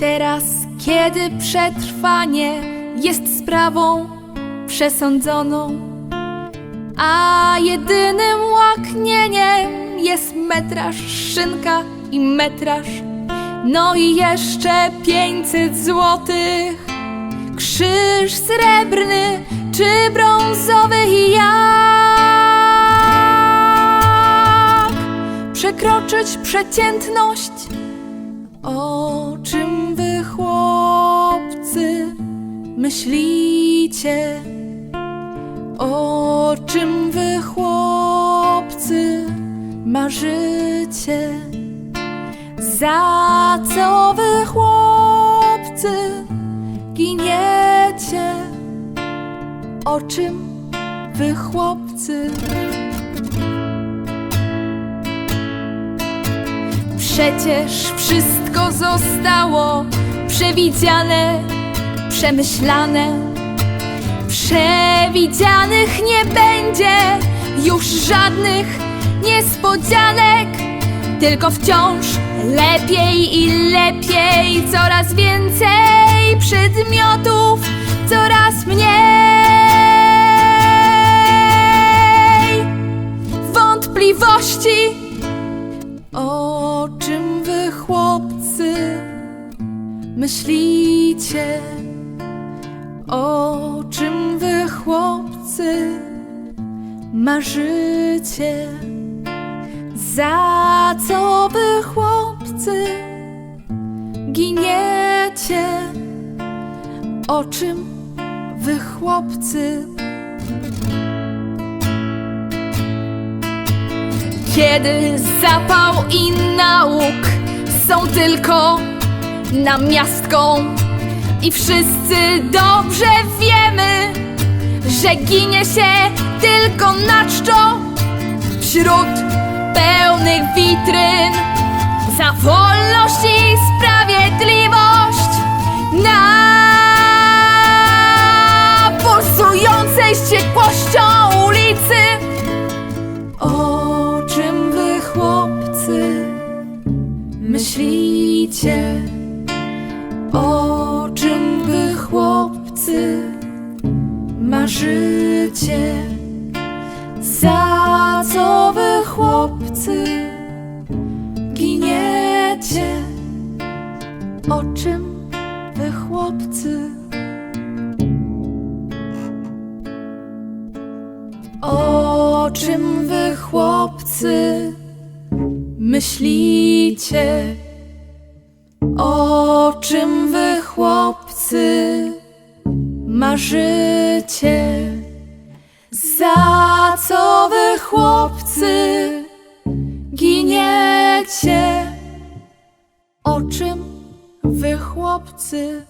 Teraz, kiedy przetrwanie jest sprawą przesądzoną, a jedynym łaknieniem jest metraż, szynka i metraż, no i jeszcze 500 złotych. Krzyż srebrny czy brązowy i jak przekroczyć przeciętność? O czym wy chłopcy myślicie? O czym wy chłopcy marzycie? Za co wy chłopcy giniecie? O czym wy chłopcy? Przecież wszystko zostało przewidziane, przemyślane. Przewidzianych nie będzie już żadnych niespodzianek, tylko wciąż lepiej i lepiej, coraz więcej przedmiotów, coraz mniej wątpliwości. O czym wy chłopcy myślicie? O czym wy chłopcy marzycie? Za co wy chłopcy giniecie? O czym wy chłopcy Kiedy zapał i nauk są tylko namiastką i wszyscy dobrze wiemy, że ginie się tylko na czczo wśród pełnych witryn. Za wolność i sprawiedliwość O czym wy chłopcy marzycie? Za co wy chłopcy giniecie? O czym wy chłopcy? O czym wy chłopcy myślicie? O czym wy chłopcy marzycie? Za co wy chłopcy giniecie? O czym wy chłopcy